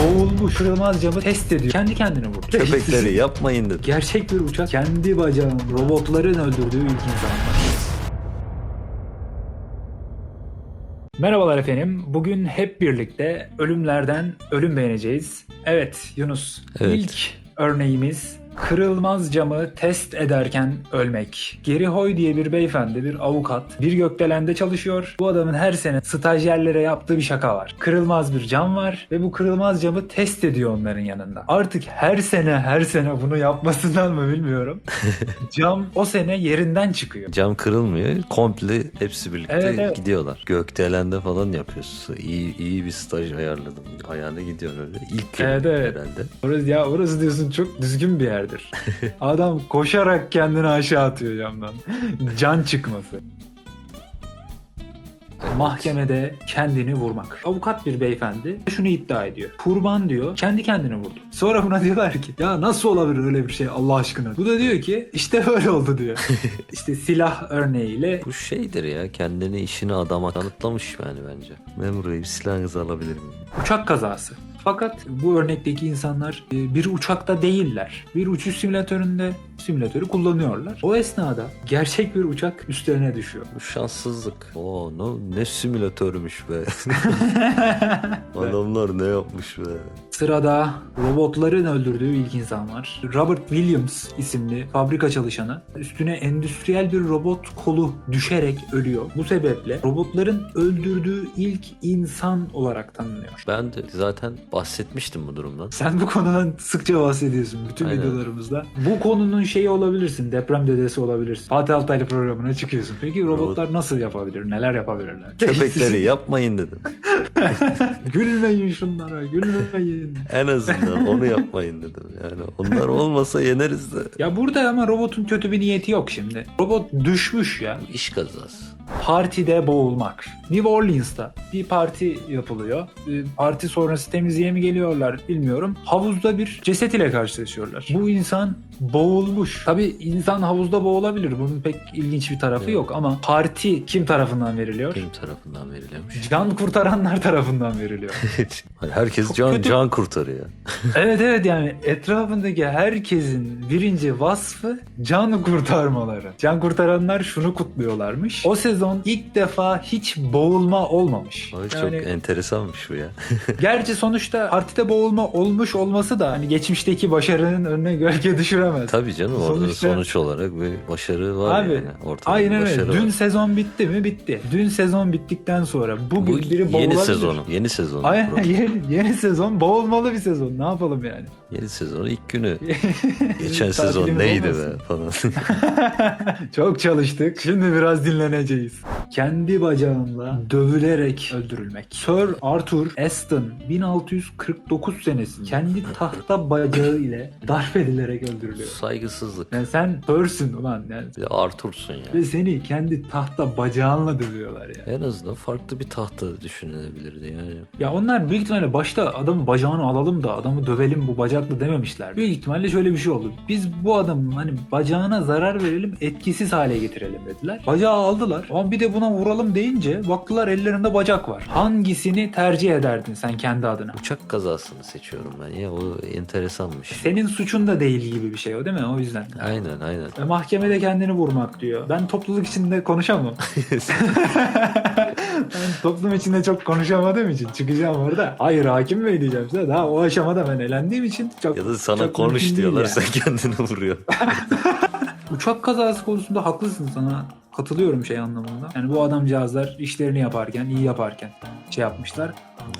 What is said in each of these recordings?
boğulmuş kırılmaz camı test ediyor. Kendi kendine vurdu. Köpekleri yapmayın dedi. Gerçek bir uçak kendi bacağın robotların öldürdüğü ilk insanlar. Merhabalar efendim. Bugün hep birlikte ölümlerden ölüm beğeneceğiz. Evet Yunus. Evet. İlk örneğimiz kırılmaz camı test ederken ölmek. Geri Hoy diye bir beyefendi, bir avukat, bir gökdelende çalışıyor. Bu adamın her sene stajyerlere yaptığı bir şaka var. Kırılmaz bir cam var ve bu kırılmaz camı test ediyor onların yanında. Artık her sene her sene bunu yapmasından mı bilmiyorum. cam o sene yerinden çıkıyor. Cam kırılmıyor. Komple hepsi birlikte Evet, evet. gidiyorlar. Gökdelende falan yapıyorsun. İyi, iyi bir staj ayarladım. Ayağına gidiyor öyle. İlk Evet, evet. herhalde. Orası, ya orası diyorsun çok düzgün bir yerdir. Adam koşarak kendini aşağı atıyor camdan. Can çıkması. Mahkemede kendini vurmak. Avukat bir beyefendi şunu iddia ediyor. Kurban diyor kendi kendini vurdu. Sonra buna diyorlar ki ya nasıl olabilir öyle bir şey Allah aşkına. Bu da diyor ki işte böyle oldu diyor. işte silah örneğiyle Bu şeydir ya kendini işini adama kanıtlamış yani bence. Memur Bey silahınızı alabilir miyim? uçak kazası. Fakat bu örnekteki insanlar e, bir uçakta değiller. Bir uçuş simülatöründe simülatörü kullanıyorlar. O esnada gerçek bir uçak üstlerine düşüyor. Bu şanssızlık. Oo ne, ne simülatörmüş be. Adamlar ne yapmış be. Sırada robotların öldürdüğü ilk insan var. Robert Williams isimli fabrika çalışanı üstüne endüstriyel bir robot kolu düşerek ölüyor. Bu sebeple robotların öldürdüğü ilk insan olarak tanınıyor. Ben de zaten bahsetmiştim bu durumdan. Sen bu konudan sıkça bahsediyorsun bütün Aynen. videolarımızda. Bu konunun şeyi olabilirsin, deprem dedesi olabilirsin. Fatih Altaylı programına çıkıyorsun. Peki robotlar nasıl yapabilir, neler yapabilirler? Köpekleri yapmayın dedim. gülmeyin şunlara, gülmeyin. En azından onu yapmayın dedim. Yani onlar olmasa yeneriz de. Ya burada ama robotun kötü bir niyeti yok şimdi. Robot düşmüş ya. İş kazası. Partide boğulmak. New Orleans'ta bir parti yapılıyor. Ee, Parti sonrası temizliğe mi geliyorlar bilmiyorum. Havuzda bir ceset ile karşılaşıyorlar. Bu insan boğulmuş. Tabii insan havuzda boğulabilir. Bunun pek ilginç bir tarafı Evet. yok ama parti kim tarafından veriliyor? Kim tarafından veriliyormuş? Can kurtaranlar tarafından veriliyor. Herkes Çok can kötü. can kurtarıyor. evet evet yani etrafındaki herkesin birinci vasfı can kurtarmaları. Can kurtaranlar şunu kutluyorlarmış. O sezon ilk defa hiç boğulma olmamış. Ay Yani çok enteresanmış bu ya. gerçi sonuçta partide boğulma olmuş olması da hani geçmişteki başarının önüne gölge düşüremez. Tabii canım orada Sonuçta- sonuç olarak bir başarı var Abi yani. Ortada aynen öyle. Dün var. sezon bitti mi? Bitti. Dün sezon bittikten sonra bugün Bu biri boğulabilir. yeni sezonu. Yeni sezonu. Aynen yeni, yeni sezon boğulmalı bir sezon. Ne yapalım yani? Yeni sezonu ilk günü. Geçen sezon neydi olmasın. be falan. Çok çalıştık. Şimdi biraz dinleneceğiz. Kendi bacağımla dövülerek öldürülmek. Sir Arthur Aston 1649 senesinde kendi tahta bacağı ile darp edilerek öldürülüyor. Saygısızlık. Yani sen Sir'sün ulan yani. Bir de Arthur'sun ya. Ve seni kendi tahta bacağınla dövüyorlar ya. En azından farklı bir tahta düşünülebilirdi yani. Ya onlar büyük ihtimalle başta adamın bacağını alalım da adamı dövelim bu bacakla dememişler. Büyük ihtimalle şöyle bir şey oldu. Biz bu adamın hani bacağına zarar verelim etkisiz hale getirelim dediler. Bacağı aldılar. Ama bir de buna vuralım deyince baktılar ellerinde bacak var. Hangisini tercih ederdin sen kendi adına? Uçak kazasını seçiyorum ben ya. O enteresanmış. Senin suçun da değil gibi bir şey o değil mi? O yüzden. Aynen aynen. Ve mahkemede kendini vurmak diyor. Ben topluluk içinde konuşamam. ben toplum içinde çok konuşamadığım için çıkacağım orada. Hayır hakim bey diyeceğim size. Daha o aşamada ben elendiğim için çok ya da sana çok konuş mümkün değil diyorlar yani. sen kendini vuruyor. Uçak kazası konusunda haklısın sana katılıyorum şey anlamında. Yani bu adamcağızlar işlerini yaparken, iyi yaparken şey yapmışlar.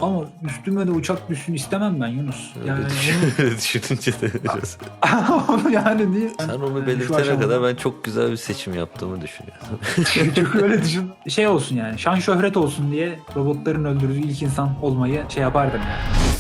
Ama üstüme de uçak düşsün istemem ben Yunus. Yani Öyle, düşün- öyle düşününce de biraz. onu yani niye? Sen onu belirtene aşamada- kadar ben çok güzel bir seçim yaptığımı düşünüyorum. Çünkü öyle düşün. Şey olsun yani şan şöhret olsun diye robotların öldürdüğü ilk insan olmayı şey yapardım yani.